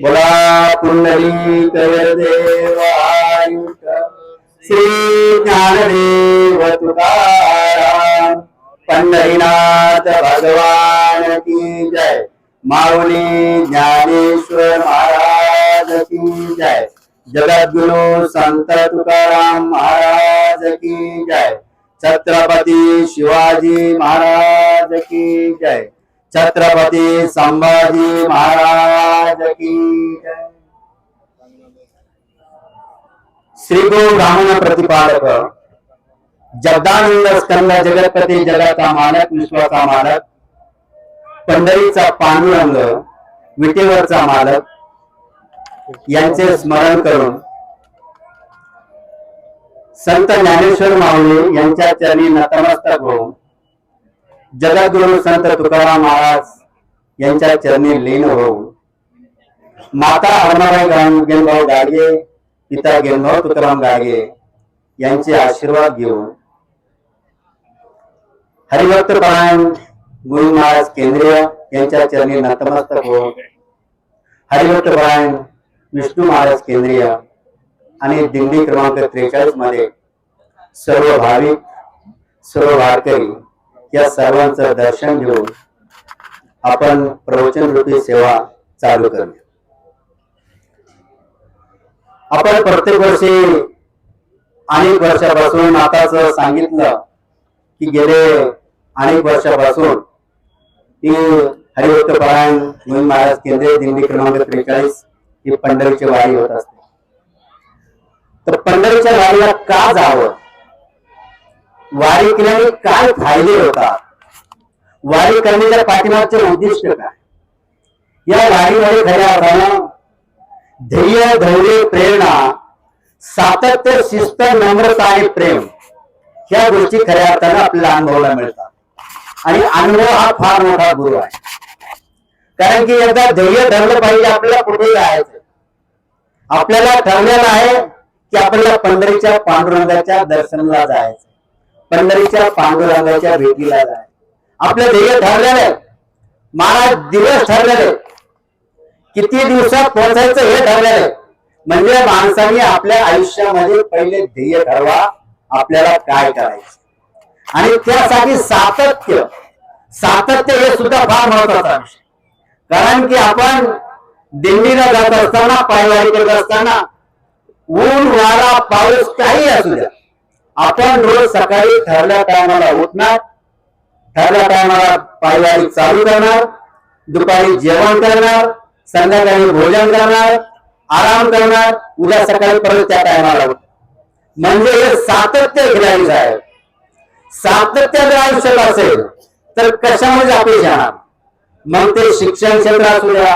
बोला पुंडली देव श्री ज्ञानदेव तुकाराम पंढरीनाथ भगवान की जय माऊली ज्ञानेश्वर महाराज की जय जगद्गुरु संत तुकाराम महाराज की जय छत्रपती शिवाजी महाराज की जय छत्रपती संभाजी महाराज की जय. श्री गुरु ब्राह्मण प्रतिपादक जगदानंद स्कंद जगतपती जगाचा मालक विश्वाचा मालक पंढरीचा पांडुरंग विटेवरचा मालक यांचे स्मरण करून संत ज्ञानेश्वर माऊली यांच्या चरणी नतमस्तक होऊन जगद्गुरु संत तुकाराम महाराज यांच्या चरणी लीन होऊ माता अरुणाबाई गेनभाऊ गाडगे पिता गेनभाऊ तुकाराम गाडगे यांचे आशीर्वाद घेऊन हरिभक्त पारायण गुरु महाराज केंद्रीय यांच्या चरणी नतमस्तक होऊन हरिभक्त पारायण विष्णू महाराज केंद्रीय आणि दिंडी क्रमांक त्रेचाळीसमध्ये सर्व भाविक सर्व वारकरी या सर्वांचं दर्शन घेऊन आपण प्रवचन रूपी सेवा चालू करू आपण प्रत्येक वर्षी अनेक वर्षापासून आताच सांगितलं की गेले अनेक वर्षापासून ही हरिभक्त परायण म्हणून महाराज केंद्रीय दिंडी क्रमांक त्रेचाळीस ही पंढरीची वारी होत असते. तर पंढरीच्या वारीला का जावं? वारी केल्याने काय फायदे होतात? वारी करण्याच्या पाठिंबाचे उद्दिष्ट काय? या वारीमध्ये खऱ्या अर्थानं ध्येय धैर्य प्रेरणा सातत्य शिस्त नम्रता आणि प्रेम ह्या गोष्टी खऱ्या अर्थानं आपल्याला अनुभवायला मिळतात. आणि अनुभव हा फार मोठा गुरु आहे. कारण की एकदा ध्येय धरलं पाहिजे आपल्याला कुठे जायचं आपल्याला ठरलेलं आहे की आपल्याला पंढरीच्या पांडुरंगाच्या दर्शनाला जायचं. पंढरीच्या पांडुरंगाच्या भेटीला जाय. आपलं ध्येय ठरलेलं आहे महाराज दिवस ठरलेले किती दिवसात पोहोचायचं हे ठरलेलं म्हणजे माणसाने आपल्या आयुष्यामध्ये पहिले ध्येय ठरवा आपल्याला काय करायचं. आणि त्यासाठी सातत्य सातत्य हे सुद्धा फार महत्वाचं विषय कारण की आपण दिल्लीला जात असताना पायवारी करत असताना ऊन वारा पाऊस काही असू द्या आपण रोज सकाळी ठरल्या टायमाला उठणार ठरल्या टायमाला पायवारी चालू करणार दुपारी जेवण करणार संध्याकाळी भोजन करणार आराम करणार उद्या सकाळी परत त्या टायमाला म्हणजे हे सातत्य घ्यायचं आहे. सातत्य जर आयुष्यात असेल तर कशामध्ये आपली जाणार? मग ते शिक्षण क्षेत्र असू द्या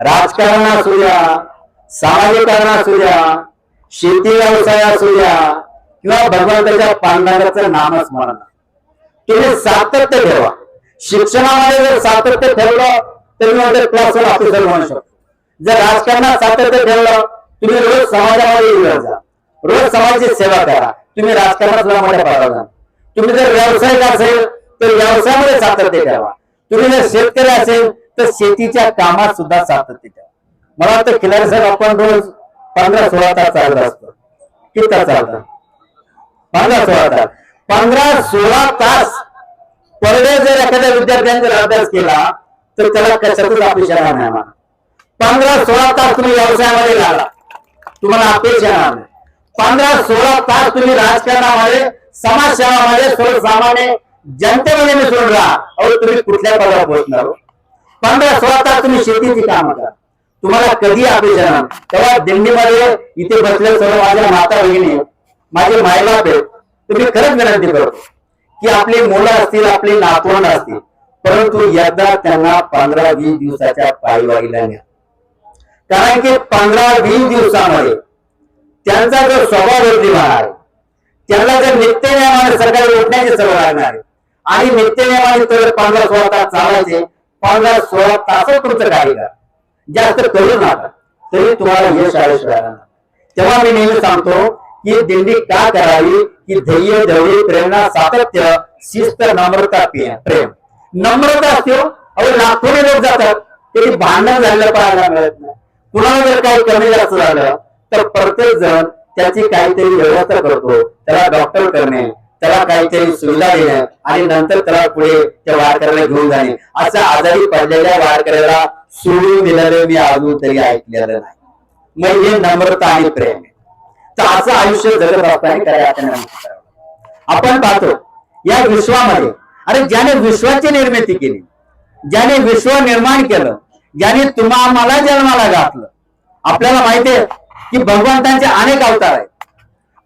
राजकारण असू द्या सामाजिकरण असू द्या शेती व्यवसाय असू द्या किंवा भगवंताच्या पांडुरंगाचं नामस्मरण. तुम्ही सातत्य ठेवा. शिक्षणामध्ये जर सातत्य ठेवलं तर मी क्लासवर ऑफिसर म्हणू शकतो. जर राजकारणात सातत्य ठेवलं तुम्ही रोज समाजामध्ये येत जा. रोज समाजाची सेवा करा. तुम्ही राजकारणात सुद्धा मोठ्या पदावर जा. तुम्ही जर व्यावसायिक असेल तर व्यवसायामध्ये सातत्य ठेवा. तुम्ही जर शेतकरी असेल तर शेतीच्या कामात सुद्धा सातत्य ठेवा. मला वाटतं खिलारी साहेब आपण रोज पंधरा सोळा तास चालत असतो. किती तास चालतात? पंधरा सोळा तास. पंधरा सोळा तास. पर डे जर एखाद्या विद्यार्थ्याने जर अभ्यास केला तर त्याला कशातच अपेक्षा येणार नाही पंधरा सोळा तास तुम्ही व्यवसायामध्ये लागला तुम्हाला अपेक्षा नाही. पंधरा सोळा तास तुम्ही राजकारणामध्ये समाजसेवामध्ये सर्वसामान्य जनतेमध्ये मिसळून राहा. अहो तुम्ही कुठल्या पदावर पोहोचणार? पंधरा सोळा तास तुम्ही शेतीची कामं करा. तुम्हाला कधी अपेक्षा नाही. तेव्हा दिंडीमध्ये इथे बसले सर्व माझ्या माता भगिनी आहेत, माझे मायबाप आहेत तुम्ही खरंच विनंती करतो की आपली मुलं असतील आपली नातवंड असतील परंतु एकदा त्यांना पंधरा वीस दिवसाच्या पायवारीला न्या. कारण की पंधरा वीस दिवसामध्ये त्यांचा जर स्वभाव बदलणार आहे त्यांना जर नित्य नियमाने सरकारी उठण्याची सवय लागणार आणि नित्य नियमाने तर पंधरा सोळा तास चालायचे पंधरा सोळा तास तुमचं कार्य करा. जास्त करू नका तरी तुम्हाला यश आयुष्य राहणार. तेव्हा मी नेहमी सांगतो ही दिंडी का करावी? की ध्येय धैर्य प्रेरणा सातत्य शिस्त नम्रता प्रेम. नम्रता असतो अहो लाखोने लोक जातात. तरी भांडण झालेलं पाहायला मिळत नाही. कुणाला जर काही कमी जास्त झालं तर प्रत्येक जण त्याची काहीतरी व्यवस्था करतो. त्याला डॉक्टर करणे त्याला काहीतरी सुविधा देणे आणि नंतर त्याला पुढे त्या वारकऱ्याला घेऊन जाणे. असं आजारी पडलेल्या वारकऱ्याला सोडून दिलेलं मी अजून तरी ऐकलेलं नाही. मग हे नम्रता आणि प्रेम. त्याचं आयुष्य जगत असताना त्याला आपण आपण पाहतो या विश्वामध्ये अरे ज्याने विश्वाची निर्मिती केली ज्याने विश्व निर्माण केलं ज्याने तुम्हा मला जन्माला घातलं. आपल्याला माहिती आहे की भगवंतांचे अनेक अवतार आहेत.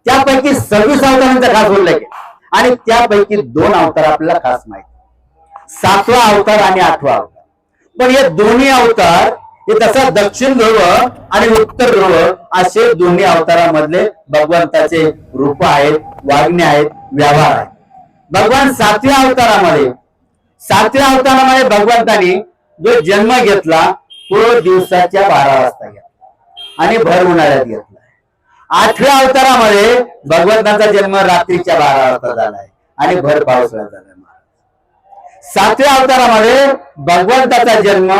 त्यापैकी सव्वीस अवतारांचा खास उल्लेख आहे आणि त्यापैकी दोन अवतार आपल्याला खास माहिती सातवा अवतार आणि आठवा अवतार. पण हे दोन्ही अवतार हे दक्षिण ध्रुव आणि उत्तर ध्रुव असे दोन्ही अवतारामधले भगवंताचे रूप आहेत वागणे आहेत व्यवहार आहेत. भगवान सातव्या अवतारामध्ये सातव्या अवतारामध्ये भगवंतानी जो जन्म घेतला तो दिवसाच्या बारा वाजता घेतला आणि भर उन्हाळ्यात घेतला. आठव्या अवतारामध्ये भगवंताचा जन्म रात्रीच्या बारा वाजता झालाय आणि भर पावसाळ्यात झालाय सातव्या अवतारामध्ये भगवंताचा जन्म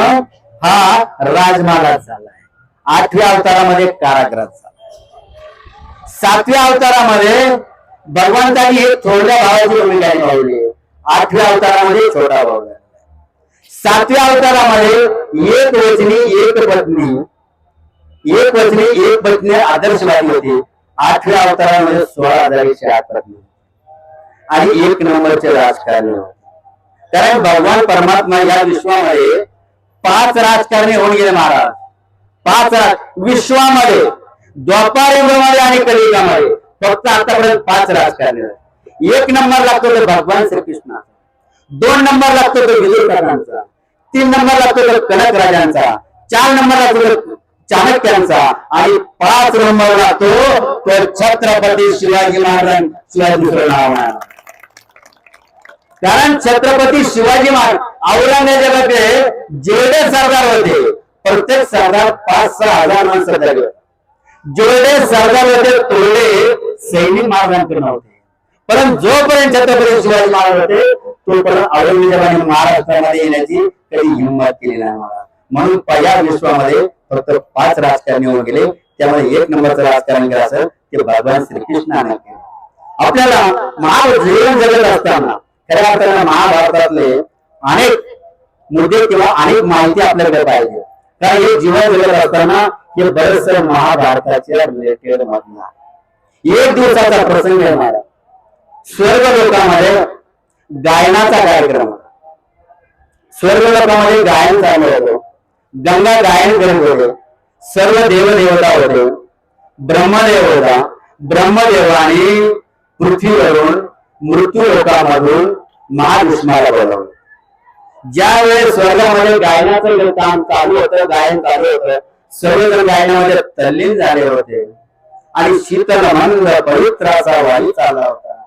हा राजमहालात झालाय. आठव्या अवतारामध्ये कारागृहात झाला सातव्या अवतारामध्ये भगवंतानी एक थोड्या भावाची भूमिका निभावली आठव्या अवतारामध्ये छोटा भाव सातव्या अवतारामध्ये एक वचनी एक पत्नी. एक वचनी एक पत्नी आदर्शवादी होती. आठव्या अवतारामध्ये सोळा हजार एकशे आठ पत्नी. आणि एक नंबरचे राजकारण कारण भगवान परमात्मा या विश्वामध्ये पाच राजकारणी होऊन गेले महाराज. पाच राज- विश्वामध्ये द्वापार युगामध्ये आणि कलियुगामध्ये. फक्त आतापर्यंत पाच राजकारणी एक नंबर लागतो तर भगवान श्रीकृष्ण दोन नंबर लागतो तो विजयकरांचा तीन नंबर लागतो तर कनक राजांचा चार नंबर लागतो तर चाणक्यांचा. आणि पाच नंबर लागतो तर छत्रपती शिवाजी महाराज शिवाजी दुसरं नाव नाही. कारण छत्रपती शिवाजी महाराज औरंगजेबाचे जेवढे सरदार होते प्रत्येक सरदार पाच सहा हजार माणसं झाले. जेवढे सरदार होते तेवढे सैनिक महाराजांकडे नव्हते परंतु जोपर्यंत छत्रपती शिवाजी महाराज होते तोपर्यंत औरंगजेबाने महाराष्ट्रामध्ये येण्याची कधी हिंमत केली नाही महाराज म्हणून पहिल्या विश्वामध्ये फक्त पाच राजकारणी होऊन गेले. त्यामध्ये एक नंबरचं राजकारण केलं असेल ते भगवान श्रीकृष्णाने केलं. आपल्याला महाजीवन जगत असताना खऱ्या अर्थाने महाभारतातले अनेक मुद्दे किंवा अनेक माहिती आपल्याकडे पाहिजे. कारण हे जीवन जगत असताना हे बरेच महाभारताच्या रिलेटेड मधला म्हणजे एक दिवसाचा प्रसंग आहे मला स्वर्ग लोकामध्ये गायनाचा कार्यक्रम. स्वर्ग लोकामध्ये गायन चालू होतो. गंगा गायन करत होते. सर्व देवदेवता होते. ब्रह्मदेव होता. ब्रह्मदेवाने पृथ्वीवरून मृत्यू लोकामधून महाविष्णाला बोलावलं. ज्या वेळेस स्वर्गामध्ये गायनाचं काम चालू होतं गायन चालू होतं सर्वजण गायनामध्ये तल्लीन झाले होते. आणि शीतल मंद पवित्र असा वायू चालला होता.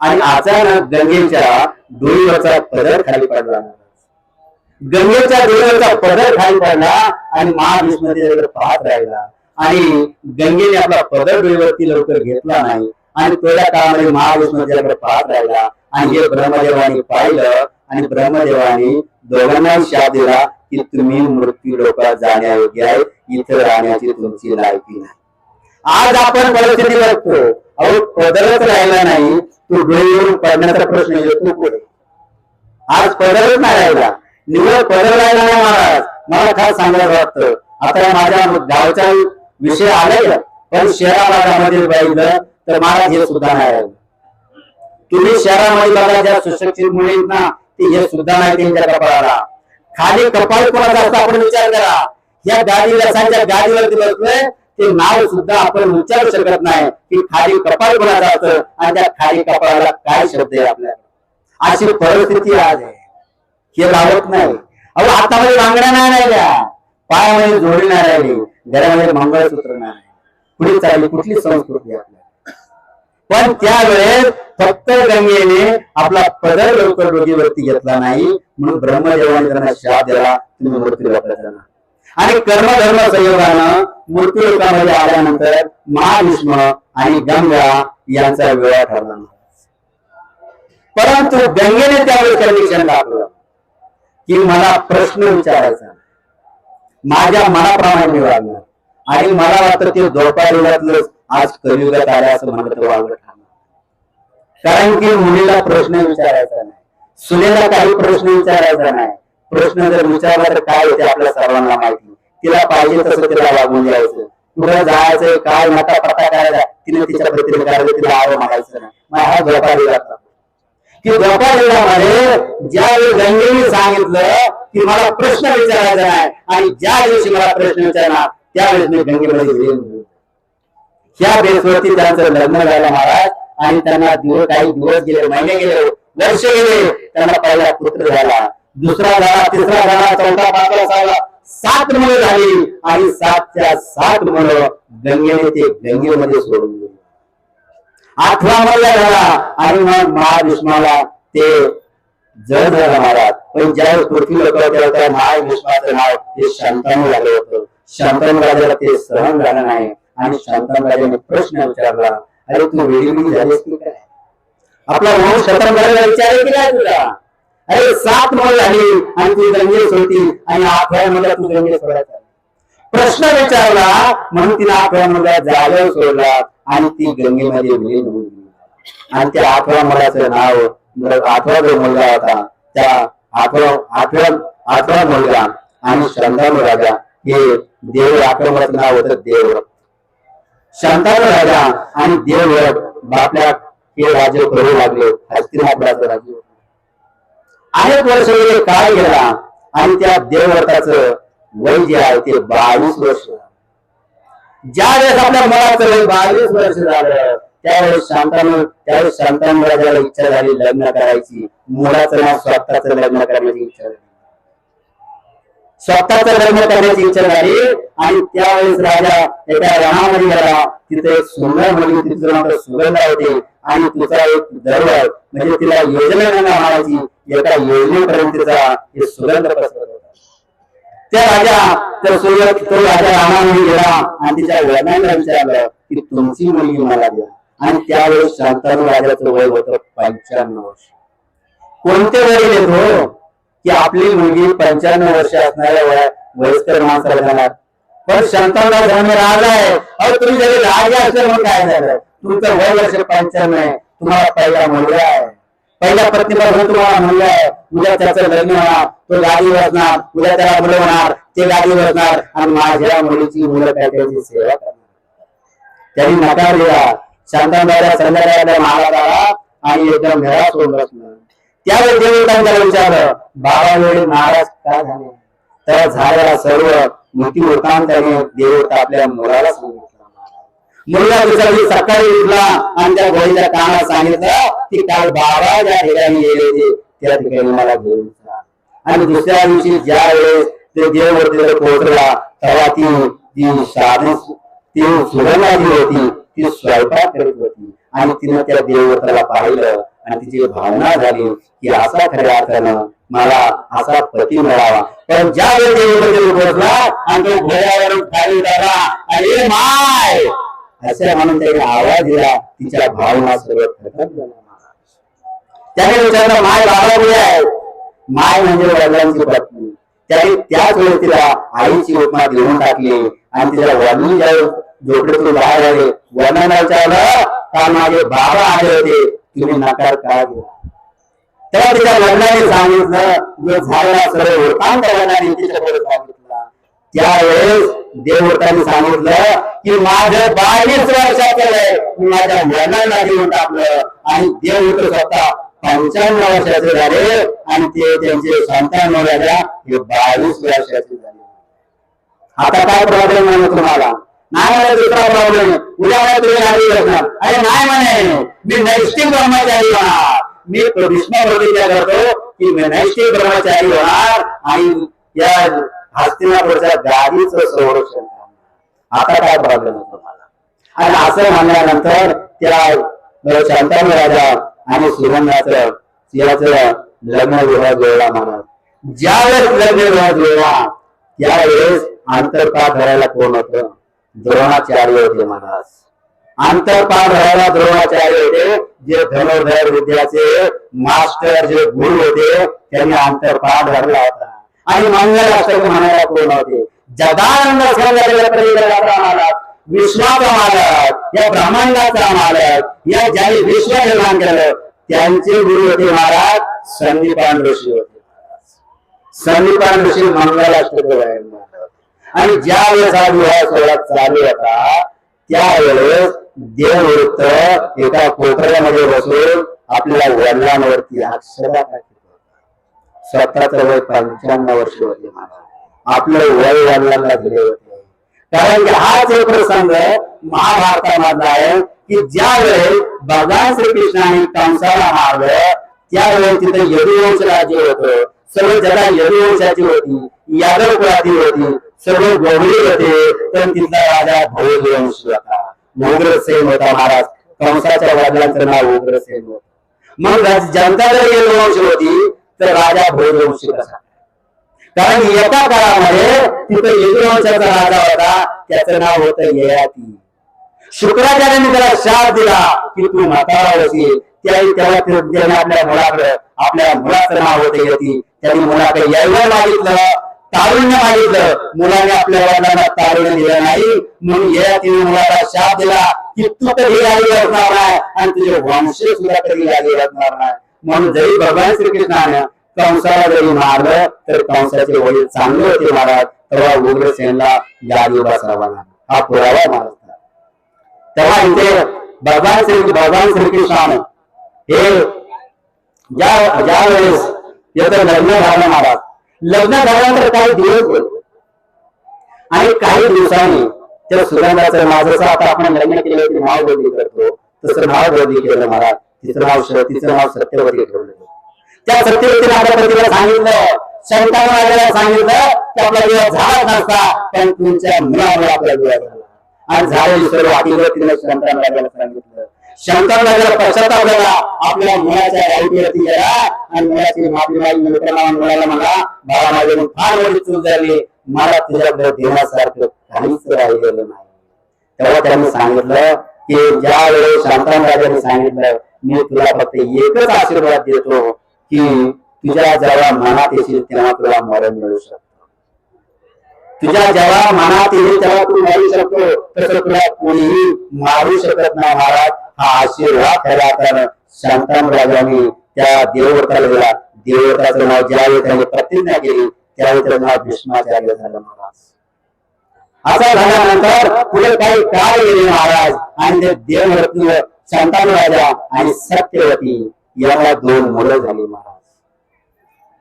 आणि अचानक गंगेच्या डोळीवरचा पदर खाली पडला. गंगेच्या डोळीवरचा पदर खाली पडला आणि महाविष्णू त्याच्याकडे पाहत राहिला. आणि गंगेने आपला पदर डोळीवरती लवकर घेतला नाही. आणि थोड्या काळामध्ये महाविष्णू त्याच्याकडे पाहत राहिला. आणि हे ब्रह्मदेवाने पाहिलं आणि ब्रह्मदेवाने दोघांनाही शाप दिला की तुम्ही मृत्यू लोकात जाण्यायोग्य आहे. इथं राहण्याची तुमची लायकी नाही. आज आपण परिस्थिती बघतो. अहो पदरच राहिला नाही. तू डोळीवरून पडण्याचा प्रश्न येतो पुढे. आज पदरच नाही राहिला. निवड पदर राहिला नाही महाराज. मला काय सांगायला वाटतं? आता माझ्या गावचा विषय आलाय. पण शहरा भागामध्ये पाहिलं तर महाराज हे सुद्धा नाही. राहिलं तुम्ही शहरामध्ये बघा ज्या सुशिक्षित मुलींना ना ते हे सुद्धा नाही त्यांच्या कपाळाला. खाली कपाळ कोणाचा असतो आपण विचार करा. या गाडी रसांच्या गाडीवरती बसलोय ते नाव सुद्धा आपण विचारू शकत नाही की खाली कपाळ कोणाचा असतं आणि त्या खाली कपाळाला काय शब्द आहे आपल्याला. अशी परिस्थिती आज आहे. हे लावत नाही. अहो आता मध्ये बांगड्या नाही राहिल्या. पायामध्ये जोडी नाही राहिली. घरामध्ये मंगळसूत्र नाही. पुढे चालली कुठली संस्कृती आपली? पण त्यावेळेस फक्त गंगेने आपला पदर लवकर डोकीवरती घेतला नाही. म्हणून ब्रह्मदेवाने त्यांना शाप दिला तुम्ही मूर्ती लोकांना आणि कर्मधर्म संयोगानं मूर्ती लोकांमध्ये आल्यानंतर महाभीष्म आणि गंगा यांचा विवाह ठरला. परंतु गंगेने त्यावेळेस कंडिशन दाखवलं की मला प्रश्न विचारायचा. माझ्या मनाप्रमाणे मी वागणार. आणि मला वाटतं ते झोपायला आज कलियुगात आल्या असं म्हणत वागत कारण की मुलीला प्रश्न विचारायचा नाही. सुनेला काही प्रश्न विचारायचा नाही. प्रश्न जर विचारला तर काय होते आपल्या सर्वांना माहिती. तिला पाहिजे तसं तिला वागून द्यायचं कुठं जायचं काय नाता पत्ता करायचा तिने तिच्या पत्रिका करायचं तिला आव मागायचं नाही. मग हा द्रौपदी जातात की म्हणजे ज्या ज्यावेळी गंगेने सांगितलं की मला प्रश्न विचारायचा नाही आणि ज्या दिवशी मला प्रश्न विचारणार त्यावेळेस मी गंगेमध्ये विलीन ह्या बेसवरती त्यांचं लग्न झालं महाराज. आणि त्यांना दिवस काही दिवस गेले महिने गेले वर्ष गेले त्यांना पहिला पुत्र झाला. दुसरा झाला तिसरा झाला चौथा पाचवा सहावा सात मुलं झाली आणि सातच्या सात मुलं गंगेने ते गंगेमध्ये सोडून दिले आठवा मुलगा झाला आणि मग महाभीष्माला ते जड झाला महाराज. पण ज्यावेळेस पृथ्वी लोक त्यावेळेस त्या महाभीष्माचं नाव हे शांतानू झालं होतं. शांतानू राजाला ते सहन झालं नाही. आणि शांतानू राजाने प्रश्न विचारला अरे तू वेळी झालीस की काय आपला वंश खतम करायला विचार आहे की काय तुला? अरे सात मुलं झाली आणि तू गंगेस होती आणि आठव्या मुला तू गंगेस सोडायचा प्रश्न विचारला म्हणून तिने आठव्या मुलगा जागेवर सोडला. आणि ती गंगेमध्ये विलीन होऊन आणि त्या आठव्या मुलाचं नाव मग आठवा जो मुलगा होता त्या आठवा आठव्या आठवा मुलगा आणि शांतानु राजा हे देव आठव्या मुलाचं नाव होतं देव. शांतानु राजा आणि देव बापल्या हे राज्य करू लागले. हस्तिनापुराचं राज्य अनेक वर्ष काळ गेला आणि त्या देवव्रताचं वय जे आहे ते बावीस वर्ष ज्या वेळेस आपल्या मुलाचं वय बावीस वर्ष झालं त्यावेळेस शांतानु त्यावेळेस शांतानु राजाला इच्छा झाली लग्न करायची. मुलाचं नाव स्वतःच लग्न करण्याची इच्छा झाली. स्वतःचा धर्म करण्याची इच्छा झाली आणि त्यावेळेस राजा एका रणामध्ये गेला. तिथे सुंदर म्हणजे तिचं नाव सुगंधा होते आणि तिचा एक दरवाज म्हणजे तिला योजना म्हणायची एका योजनेपर्यंत तिचा हे सुगंध पसरत होता. त्या राजा तर सूर्य तो राजा रामामध्ये गेला आणि तिच्या वडिलांना विचारलं की तुमची मुलगी मला द्या. आणि त्यावेळेस शांतानु राजाचं वय होतं पंच्याण्णव वर्ष. कोणते वय देतो की आपली मुलगी पंच्याण्णव वर्ष असणाऱ्या वया वयस्कर माणसाला जाणार. पण शांतानुराज धर्म राजा आहे. अहो तुम्ही जरी राजा असेल म्हणून काय झालं? तुमचं वय वर्ष पंच्याण्णव आहे. तुम्हाला पहिला मुलगा आहे. पहिला पत्नीपासून तुम्हाला मुलगा आहे. उद्या त्याचं लग्न होणार. तो गाडी बसणार. उद्या त्याला मुलं होणार. ते गाडी बसणार. आणि माझ्या मुलीची मुलं काय त्याची सेवा करणार. त्यांनी नकार दिला. शांताबाईला संध्याकाळला महाराज आणि एकदम घरा सोडून बसणार त्यावेळी देवतांनी विचारलं बाबा वेळी महाराज काय झाले? तर झालेला सर्व मोठी वृत्तांत देवता आपल्या मुलाला सांगितलं. मुलगा विचारली सकाळी उठला आणि त्या गोळीच्या कानाला सांगितलं की काल बाबा ज्या ठिकाणी गेले ते त्या ठिकाणी मला घेऊन आणि दुसऱ्या दिवशी ज्या वेळेस ते देववरती पोहोचला तेव्हा ती ती साधी ती सुगंधा होती ती स्वयंपाक करीत होती. आणि तिनं त्या देवव्रताला पाहिलं. आणि तिची भावना झाली की असा खऱ्या अर्थानं मला असा पती मिळावा. पण ज्या वेळेस बसला आणि तो घोड्यावरून खाली उतरला अरे माय! असे म्हणून त्याने आवाज दिला तिच्या भावना सर्व खतम त्याने विचारलं माय बाबा कुठे आहे? माय म्हणजे वडिलांची पत्नी. त्याने त्याच वेळेस तिला आईची उपमा देऊन टाकली आणि तिला वडील झोपडीतून बाहेर आले. वडिलांना विचारलं का माझे बाबा आले होते? तुम्ही नकार का दिला तेव्हा तिच्या वडिलांनी सांगितलं जो झालेला सर्व वृत्तांत वडिलांनी तिच्याकडे सांगितला. त्यावेळेस देवतांनी सांगितलं की माझं बावीस वर्षाचं आहे. मी माझ्या वडिलांना घेऊन टाकलं. आणि देव स्वतः पंच्याण्णव वर्षाचे झाले आणि ते त्यांचे संतान झाल्या हे बावीस वर्षाचे झाले. आता काय प्रॉब्लेम आहे तुम्हाला? नाही दुसरा प्रॉब्लेम उद्या मला तुम्ही असणार अरे नाही म्हणे. मी नैष्टिक ब्रह्मचारी होणार. मी प्रतिज्ञा करतो की मी नैष्ठिक ब्रह्मचारी होणार आणि या हस्तिनापूरच्या संरक्षण आता काय प्रॉब्लेम होतो मला? आणि असं म्हणल्यानंतर त्या शांतानु राजा आणि सुगंधाचं याचं लग्न विवाह जुळला म्हणत ज्यावेळेस लग्न विवाह जुळला त्यावेळेस अंतरपाठ धरायला कोण होतं? द्रोणाचार्य होते महाराज. अंतरपाठ राहायला द्रोणाचार्य होते जे धनुर्धर विद्याचे मास्टर जे गुरु होते त्यांनी अंतरपाठ धरला होता. आणि मंगलाष्टक म्हणायला कोण होते? जगानंद सौंदर्य मालक विश्वाचा मालक या ब्रह्मांडाचा मालक या ज्याने विश्व निर्माण केलं त्यांचे गुरु होते महाराज संदीपान ऋषी होते संदीपान ऋषी मंगलाष्टक गायन आणि ज्या वेळेस हा विवाह सोहळा चालू होता त्यावेळेस देववृत्त एका कोपऱ्यामध्ये बसून आपल्याला वडिलांवरती अक्षरा स्वतःच वय पंच्याण्णव वर्ष होते आपलं वय वडिलांना दिले होते. कारण की हाच एक प्रसंग महाभारतामधला आहे की ज्या वेळेस भगवान श्रीकृष्णाने कंसाला मारलं त्यावेळेस तिथे यदुवंश राज्य होतं. सर्व जगा यदुवंशाची होती यादव कुळातील होती. सर्व गवळी होते पण तिथला राजा भोजवंश होता उग्रसेन होता महाराज कंसाच्या वडिलांचं नाव उग्रसेन होत. मग जनता जर यदुवंश होती तर राजा भोजवंशी कसा? कारण एका काळामध्ये तिथं यदुवंशाचा राजा होता त्याचं नाव होतं ययाती. शुक्राचार्याने त्याला शाप दिला की तू म्हातारा होशील. त्याही तेव्हा त्याने आपल्या मुलाकडे आपल्या मुलाचं नाव होते यती. त्यांनी मुलाकडे यायला मागितलं. तारुण्य मागितलं मुलाने आपल्या वडिलांना तारुण्य दिलं नाही. म्हणून ययातीने मुलाला शाप दिला. की तू कधी गाडी असणार नाही आणि तुझे वंश सुद्धा कधी गाडी असणार नाही म्हणून जरी भगवान श्रीकृष्णाने कंसाला जरी मारलं तर कंसाचे वडील चांगले होते महाराज. तेव्हा उग्रसेनला गादी बसावा हा पुरावा महाराज तेव्हा इथे भगवान श्री भगवान श्रीकृष्णाने हे ज्या ज्या वेळेस याचं लग्न झालं महाराज लग्न झाल्यानंतर काही दिवस गेले आणि काही दिवसांनी त्या सुगंधाचं माझं जसं आता आपण लग्न केलं की नाव बदली करतो. तसं नाव बदली केलं महाराज. तिचं नाव तिचं नाव सत्यवती ठेवलं त्या सत्यवतीने आपल्या पतीला सांगितलं शंकाला राजाला सांगितलं की आपला विवाह झाला नसता. पण तुमच्या मुलामुळे आपला विवाह झाला. आणि झालेली सर्व हकीकत तिने शंकराला राजाला सांगितलं. शंकर राजाला पश्चाताप झाला आपल्या मुलाच्या गेला आणि मुलाची माफी मागली मित्रांना मुलाला माझे फार मोठी चूक झाली. मला तुझ्याकडे देण्यासारखं काहीच राहिलेलं नाही. तेव्हा त्यांनी सांगितलं की ज्या वेळेस शांताराम सांगितलं मी तुला फक्त एकच आशीर्वाद देतो की तुझ्या जेव्हा मनात येशील तेव्हा तुला मरण मिळू शकतो. तुझ्या जेव्हा मनात येईल तेव्हा तू मरू शकतो. तसं तुला कोणीही मारू शकत नाही महाराज. हा आशीर्वाद खऱ्या अर्थानं शांताराम राजांनी त्या देवव्रताला दिला देवव्रताचं नाव ज्यावेळी त्याने प्रतिज्ञा केली त्यावेळी त्याचं नाव भीष्माचार्य झालं महाराज. असं झाल्यानंतर पुढे काही काळ गेले महाराज आणि ते देवरत्न शांतानु राजा आणि सत्यवती याला दोन मुलं झाली महाराज.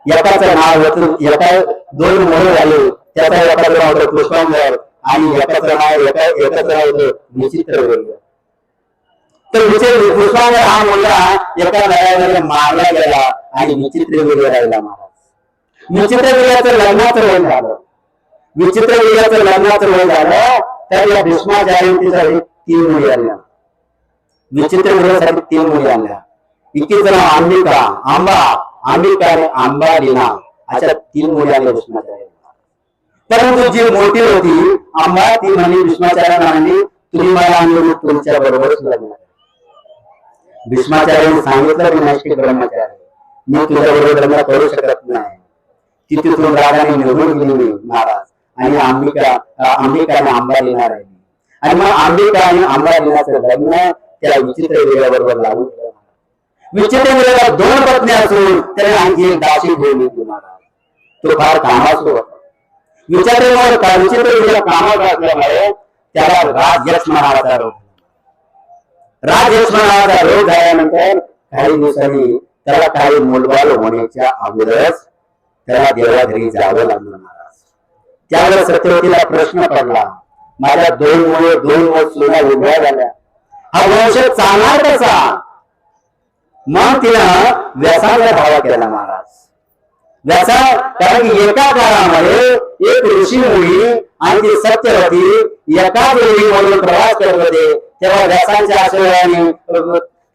एकाचं नाव होतं एका दोन मुलं झाले त्याचा एकाचं नाव होतं पुष्पांबर आणि एकाचं नाव एका एकाचं नाव होतं विचित्र तर विचित्र पुष्पांबर हा मुलगा एका नव्यामध्ये मारला गेला आणि विचित्र राहिला महाराज. विचित्र लग्नाचं वय झालं. विचित्र विजयाचं लग्नाचं वय झालं तर या भीष्मा जयंतीसाठी तीन मुली आणल्या विचित्र विजयासाठी तीन मुली आणल्या इतकीच नाव आंबिका आंबा आंबिका आणि आंबा लिना अशा तीन मुली आल्या भीष्माचार्य परंतु जी मोठी होती आंबा ती म्हणे भीष्माचार्यांना म्हणे तुम्ही मला आणले तुमच्या बरोबरच लग्न भीष्माचार्याने सांगितलं मी नैष्ठिक ब्रह्मचारी मी तुझ्याबरोबर लग्न करू शकत नाही. ती तिथून राजाने निवडून गेली महाराज. आणि अंबिका अं, अंबिका आणि आंबा लिहिणार आहे. आणि मग अंबिका आणि आंबा लिहिण्याचं लग्न त्या विचित्र वेळाबरोबर लागू विचित्र वेळेला दोन पत्नी असून त्याने आणखी एक दाशी घेऊन येते महाराज. तो फार कामासू होता. विचारल्यावर विचित्र वेळेला कामात असल्यामुळे त्याला राजयश महाराजा नावाचा रोग राज रोग झाल्यानंतर काही दिवसांनी त्याला काही मोलबाल होण्याच्या अगोदरच त्याला देवाघरी जावं लागलं महाराज. त्यावेळेस सत्यवतीला प्रश्न पडला माझ्या दोन मुळे दोन वर्ष सुना उभ्या झाल्या. हा वंश चालणार कसा? मग तिनं व्यसाला धावा केला महाराज. व्यसन कारण की एका काळामध्ये एक ऋषी मुली आणि ती सत्यवती एका वेळी म्हणून प्रवास करत होते. तेव्हा व्यासांच्या आशीर्वादाने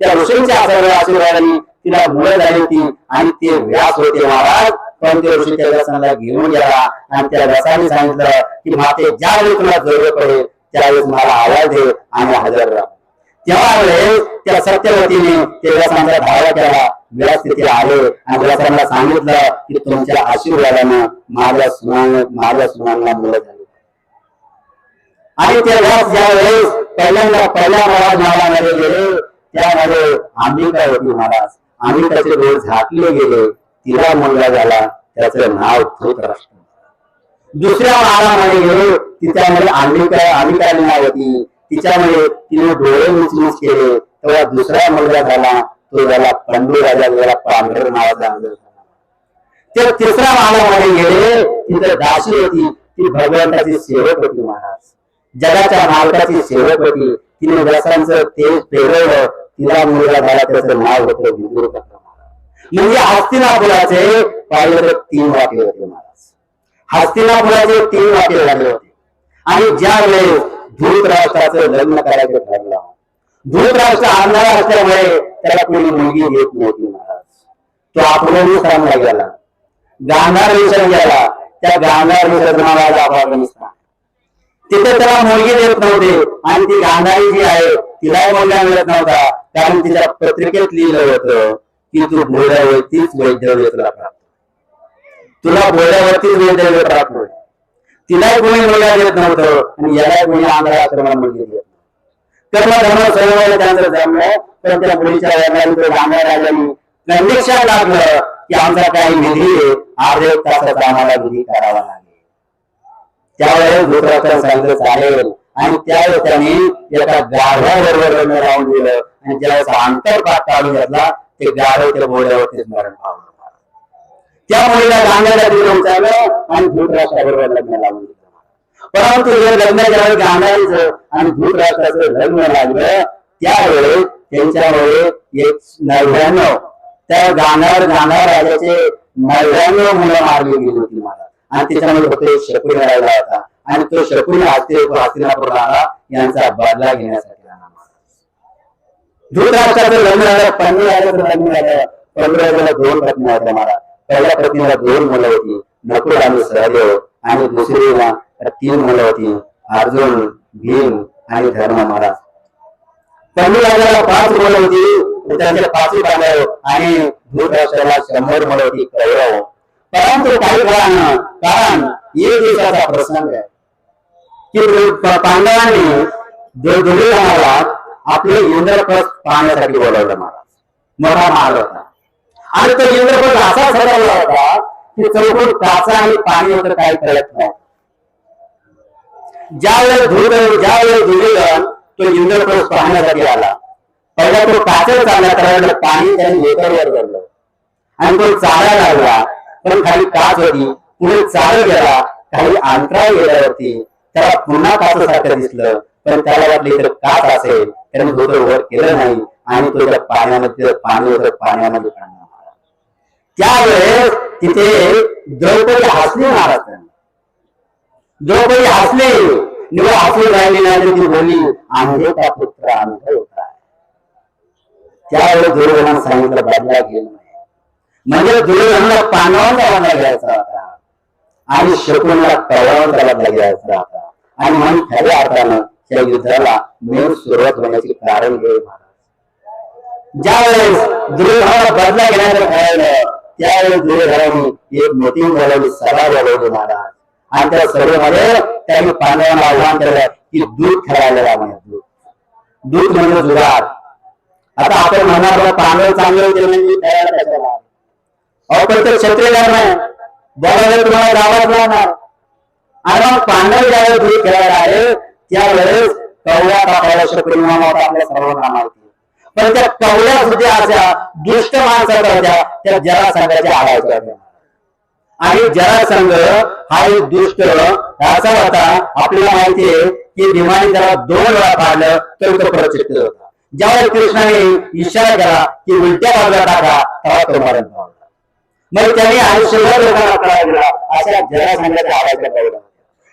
त्या ऋषींच्या आशीर्वाद आशीर्वादाने तिला मुलं झाली होती. आणि ते व्यास होते महाराज. पण ते ऋषी त्या व्यासाला घेऊन गेला. आणि त्या व्यासाने सांगितलं की माते ज्यावेळी तुला जरूर पडेल त्यावेळेस मला आवाज दे आणि हजर राहा. तेव्हा त्या सत्यवतीने ते व्यासांचा धावा केला. व्यास तिथे आले आणि व्यासांना सांगितलं की तुमच्या आशीर्वादानं माझ्या सुना माझ्या सुनांना मुलं झाली. आणि ते व्यास ज्या वेळेस पहिल्यांदा पहिल्या महाराज महालामध्ये गेले त्यामध्ये अंबिका होती महाराज? अंबिकाचे डोळे झाकले गेले तिला मुलगा झाला त्याचं नाव धृतराष्ट्र. दुसऱ्या महालामध्ये गेले तिच्यामध्ये अंबिका अंबिका नाव होती तिच्यामध्ये तिने डोळे मुचमुच केले तेव्हा दुसरा मुलगा झाला तो झाला पंडू राजा झाला पांढर नावाचा अंग झाला तिसऱ्या महालामध्ये गेले तिथे दाशी होती ती भगवंताची सेवक होती महाराज. जगाच्या मालकाची सेवक होती तिने व्यासांचं तेल पेरवलं. तिला मुलगा झाला त्याचं नाव होतं विदुर म्हणजे हस्तिनापुराचे पाहिलं तर तीन वाक्य होते महाराज. हस्तिनापुराचे तीन वाक्य झाले होते. आणि ज्या वेळेस धूतराष्ट्राचं लग्न करायचं ठरलं धूतराष्ट्र आणणारा असल्यामुळे त्याला कोणी मुलगी येत नव्हती महाराज. तो अफगाणिस्तानला गेला. गांधार देशात गेला. त्या गांधार देशाचं नाव अफगाणिस्तान तिथे त्याला मुलगी देत नव्हते. आणि ती गांधारी जी आहे तिलाही मुलगा मिळत नव्हता. कारण तिच्या पत्रिकेत लिहिलं होतं की तू भोळ्यावरतीच वैद्यव्य तुला प्राप्त. तुला भोळ्यावरतीच वैद्यव्य प्राप्त होईल. तिलाही कोणी मुलगा देत नव्हतं. आणि याला कोणी आंधळा आक्रमण मुलगी देत कर्म धर्म सर्व त्यांचं जमलं पण त्या मुलीच्या वडिलांनी गांधा राजांनी कंडिशन लागलं की आमचा काही निधी आहे. अर्धे तासाचा आम्हाला निधी करावा लागेल. त्यावेळेस धृतराष्ट्राने सांगितलं चालेल. आणि त्यावेळेस त्यांनी एका गाढ्याबरोबर राहून दिलं आणि ज्यावेळेस अंतर अंतरपात काढून घेतला ते गाढव त्या बोळ्यावरतीच मरण पावलं त्या मुलीला गांधाला दिलं विचारलं आणि धूतराष्ट्राबरोबर लग्न लावून दिलं परंतु हे लग्न ज्यावेळेस गांधायचं आणि धूतराष्ट्राचं लग्न लागलं त्यावेळेस त्यांच्यामुळे एक नव्याण्णव त्या गांधार गांधार राजाचे नव्याण्णव मुलं मारली गेली होती मला. आणि त्याच्यामध्ये फक्त एक शकुनी राहिला होता. आणि तो शकुनी हस्ती हस्तिनापूर राहा यांचा बदला घेण्यासाठी धृतराष्ट्राचं लग्न झालं पंधराचं लग्न झालं पंधराला दोन पत्नी होत्या मला. पहिल्या पत्नीला दोन मुलं होती. नकुल आणि सहदेव. आणि दुसरीला तीन मुलं होती. अर्जुन भीम आणि धर्म महाराज पंडू राजाला पाच मुलं होती. त्यांच्या पाचही बांधव आणि धृतराष्ट्राला शंभर मुलं होती. कौरव. परंतु काही काळानं कारण एक दिवसाचा प्रसंग आहे. की पांडवांनी दु- महाराज आपले इंद्रपद पाहण्यासाठी बोलवलं महाराज. मोठा महाल होता. आणि तो इंद्रपद असा सजवला होता की चौकून काचा आणि पाणी होतं काही कळत नाही. ज्यावेळेस दुर्योधन ज्यावेळेस दुर्योधन तो इंद्रपद पाहण्यासाठी आला. पहिला तो काचेवर चालला त्यावेळेला पाणी त्याने वेगावर धरलं. आणि तो चालायला लागला. पण खाली काच होती पुढे चाल गेला काही अंतराळ गेल्यावरती त्याला पुन्हा काचासारखं दिसलं. पण त्याला वाटलं तर काच असेल त्याने धोतर वर केलं नाही आणि तो त्या पाण्यामध्ये पाणी होतं पाण्यामध्ये काढणार त्यावेळेस तिथे द्रौपदी हसली महाराज द्रौपदी हसली. निवड हसली राहिली नाही ती बोलली आंधे पुत्र आंधळ होता त्यावेळेस दुर्योधनानं सांगितलं बदला घेऊ म्हणजे दुर्योधनाला पानावर बदला घ्यायचा होता आणि शकुनला कौरवांचा बदला घ्यायचा होता आणि म्हणून खऱ्या अर्थानं त्या युद्धाला मेन सुरुवात होण्याचे कारण हे ज्या वेळेस दुर्योधनाला बदला घेण्याचं ठरवलं त्यावेळेस दुर्योधनाने एक मिटिंग बोलवली सभा बोलवली महाराज. आणि त्या सभेमध्ये त्यांनी पांडवांना आव्हान केलं की दूध खेळायला लावा दूध. दूध म्हणजे जुगार. आता आपण म्हणणार पांडव चांगले होते म्हणजे खेळायला कशाला अहो पण ते क्षत्रिय धर्म आहे तुम्हाला गावात राहणार. आणि मग पांडव ज्यावेळेस दूध खेळायला आले त्यावेळेस कवळ्या कापायला शकुनी होता आपल्या सर्वांना माहिती पण त्या कवळ्या सुद्धा अशा दुष्ट माणसाच्या होत्या त्या जरासंघाच्या आवाज आणि जरासंघ हा एक दुष्ट असा होता आपल्याला माहिती आहे की भीमाने त्याला दोन वेळा पाडलं तर तो प्रचित होता. ज्यावेळेस कृष्णाने इशारा केला की उलट्या बाजूला टाका तेव्हा तो मरण पावला. मग त्यांनी आयुष्यभर लोकांना दिला अशा जरासंघाच्या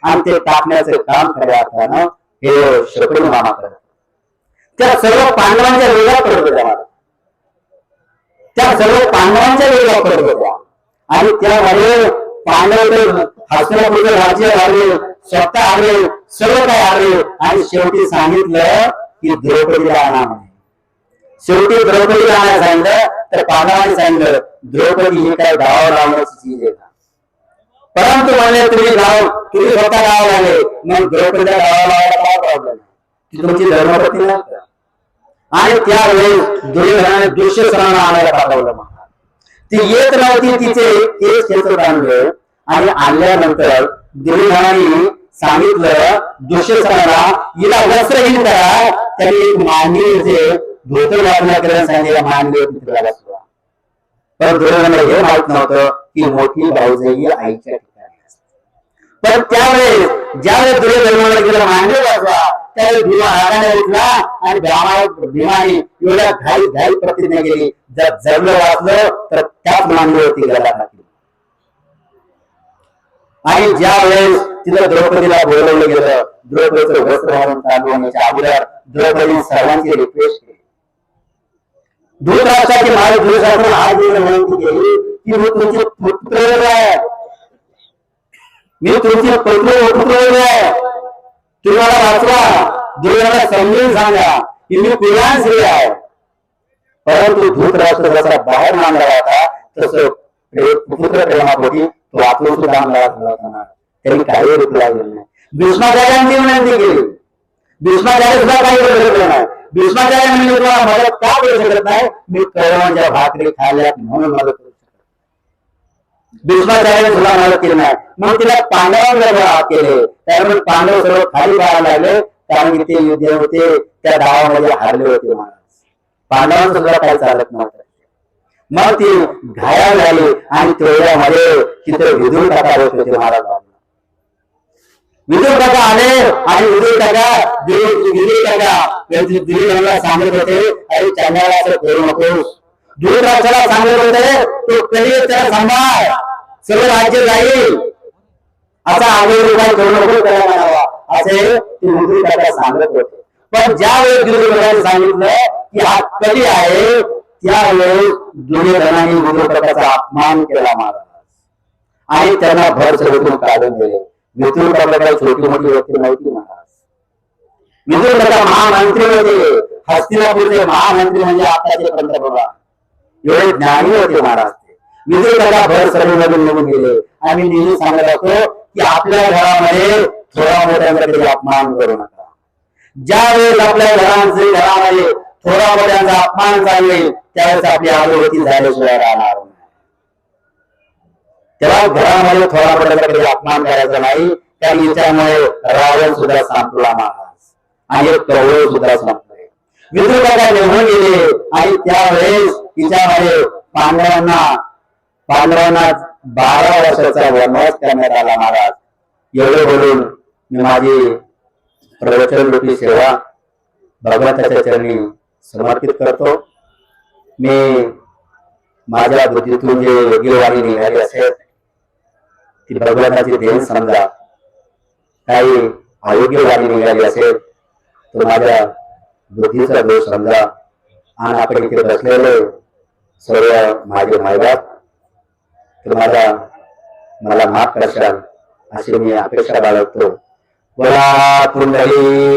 आणि ते टाकण्याचं काम खऱ्या अर्थानं हे शकुनी मामा करत त्या सर्व पांडवांच्या वेगळा करत होत्या त्या सर्व पांडवांच्या वेगळा करत होत्या. आणि त्यामध्ये पांडव हस्तनापूरचं राज्य आले स्वतः आले सर्व काय आले आणि शेवटी सांगितलं की द्रौपदीला आणा म्हणे. शेवटी द्रौपदीला आणायला सांगितलं तर पांडवांनी सांगितलं द्रौपदी हे काय गावावर लावण्याची चीज आहे परंतु म्हणले तुम्ही गाव तुम्ही स्वतः गाव लागले मग द्रौपदीला गावाला लावायला काय प्रॉब्लेम ती तुमची धर्मपती नाही आणि त्यावेळेस दुर्योधनाने दुष्यसनाला आणायला पाठवलं मग ती येत नव्हती तिचे केस खेचत आणलं आणि आणल्यानंतर दुर्योधनाने सांगितलं दुष्यसनाला हिला वस्त्रहीन करा त्यांनी मानवी मांडली धोतर वापरण्या करायला सांगितलं मांडली होती पण दुर्योधनाला हे माहीत नव्हतं की मोठी भाऊजाई आईच्या ठिकाणी पण त्यावेळेस ज्यावेळेस दुर्योधनाला गेला मांडले वाजवा त्यावेळेस भीमा रागाने उठला आणि भ्रामा भीमाने एवढ्या घाई घाई प्रतिज्ञा केली जर जगलं वाचलं तर त्याच मांडलीवरती गदा टाकली आणि ज्या वेळेस तिथं द्रौपदीला बोलवलं गेलं द्रौपदीचं वस्त्र घालून चालू होण्याच्या अगोदर द्रौपदी सर्वांची रिक्वेस्ट केली. मारे धृतराष्ट्र की मी तुमचे पुत्र आहे मी तुमचे पुत्र पुत्र आहे तुम्हाला वाचवा दुर्योधनाला समजून सांगा की मी कुराण श्री आहे परंतु धूतराष्ट्र जसा बाहेर पुत्र तो भीष्माचार्य म्हणजे तुला मदत का करू शकत नाही मी कळवांच्या भाकरी खाल्ल्यात म्हणून मदत करू शकत भीष्माचार्य तुला मदत केली नाही मग तिला पांडवांना केले त्यामुळे पांडव सर्व खाली पाहायला लागले कारण की ते युद्ध होते. त्या गावामध्ये हारले होते महाराज पांडवांचं सुद्धा काही चालत नव्हतं मग ती घायाळ झाली आणि तेवढ्यामध्ये तिथे विधून टाकायला होते. महाराज विदूर काका आले आणि विदूर टाका काका टाका दिल्ली सांगत होते अरे चंद्राला असं करू नकोस. दूर सांगत होते तो कधी त्याला सांभाळ? सगळं राज्य जाईल. असा आग्रह काय करू नको त्याला म्हणावा असे ते विदूर टाका सांगत होते. पण ज्या वेळेस विदूर सांगितलं की हा कधी आहे त्यावेळेस दुर्योधनाने विदुरकाचा अपमान केला महाराज. आणि त्यांना भर चढवून काढून दिले. विदुरकाला काही छोटी मोठी व्यक्ती माहिती महाराज. विदुरकाचा महामंत्री होते हस्तिनापूरचे महामंत्री म्हणजे आताचे पंतप्रधान. एवढे ज्ञानी होते महाराज ते. विदुरकाला भर सर्वमधून निघून गेले. आम्ही नेहमी सांगत असतो की आपल्या घरामध्ये थोडा मोठ्यांचा कधी अपमान करू नका. ज्या वेळेस आपल्या घरांचे घरामध्ये थोडा मोठ्यांचा अपमान चालेल त्यावेळेस आपली अनुभूती झाल्याशिवाय राहणार नाही तेव्हा घरामध्ये थोडा पडला तरी अपमान करायचा नाही. त्या विचारामुळे रावण सुद्धा संपला महाराज. आणि कवळ सुद्धा संपले. विदुरकाला निघून गेले. आणि त्यावेळेस तिच्यामध्ये पांडवांना पांडवांना बारा वर्षाचा वनवास करण्यात आला महाराज. एवढे बोलून मी माझी प्रवचन रूपी सेवा भगवंताच्या चरणी समर्पित करतो. मी माझ्या बुद्धीतून जे योग्य वाणी निघाली असेल ती भगवंताची देण समजा. काही अयोग्य वाणी निघाली असेल तर माझ्या बुद्धीचा दोष समजा. आणि आपण इथे बसलेले सर्व माझे मायबाप तर माझा मला माफ करशाल अशी मी अपेक्षा बाळगतो. बोला पुंडली